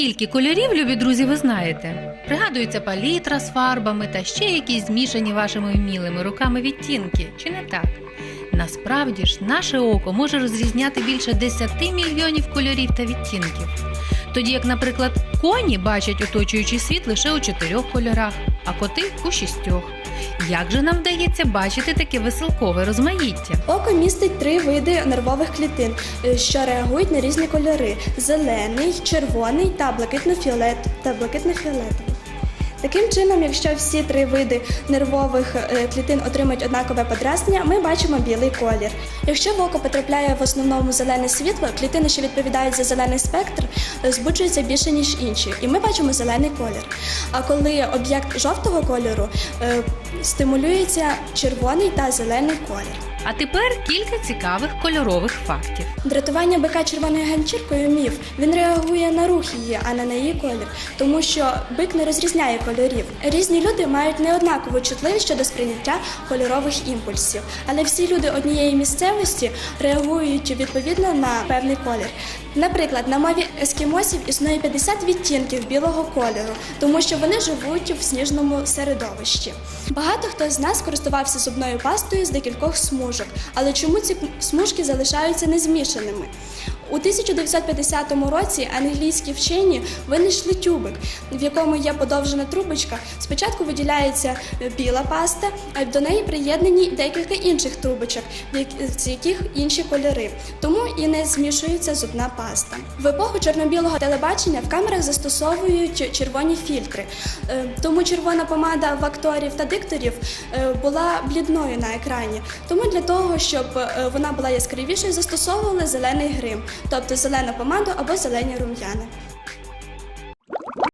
Скільки кольорів, любі друзі, ви знаєте? Пригадується палітра з фарбами та ще якісь змішані вашими вмілими руками відтінки, чи не так? Насправді ж, наше око може розрізняти більше 10 мільйонів кольорів та відтінків. Тоді як, наприклад, коні бачать оточуючий світ лише у чотирьох кольорах, а коти у шістьох. Як же нам вдається бачити таке веселкове розмаїття? Око містить три види нервових клітин, е, що реагують на різні кольори: зелений, червоний та блакитно-фіолет та блакитно-фіолетовий. Таким чином, якщо всі три види нервових е, клітин отримують однакове подразнення, ми бачимо білий колір. Якщо в око потрапляє в основному зелене світло, клітини, що відповідають за зелений спектр, збуджуються більше ніж інші, і ми бачимо зелений колір. А коли об'єкт жовтого кольору е, стимулюється червоний та зелений колір. А тепер кілька цікавих кольорових фактів. Дратування бика червоною ганчіркою міф. Він реагує на рух її, а не на її колір, тому що бик не розрізняє кольорів. Різні люди мають неоднакову чутливість щодо сприйняття кольорових імпульсів, але всі люди однієї місцевості реагують відповідно на певний колір. Наприклад, на мові ескімосів існує 50 відтінків білого кольору, тому що вони живуть в сніжному середовищі. Багато хто з нас користувався зубною пастою з декількох смужок, але чому ці смужки залишаються незмішаними? У 1950 році англійські вчені винайшли тюбик, в якому є подовжена трубочка. Спочатку виділяється біла паста, а до неї приєднані декілька інших трубочок, з яких інші кольори. Тому і не змішується зубна паста. В епоху чорно-білого телебачення в камерах застосовують червоні фільтри. Е, Тому червона помада в акторів та дикторів е, була блідною на екрані. Тому для того, щоб е, вона була яскравішою, застосовували зелений грим, тобто зелену помаду або зелені рум'яни.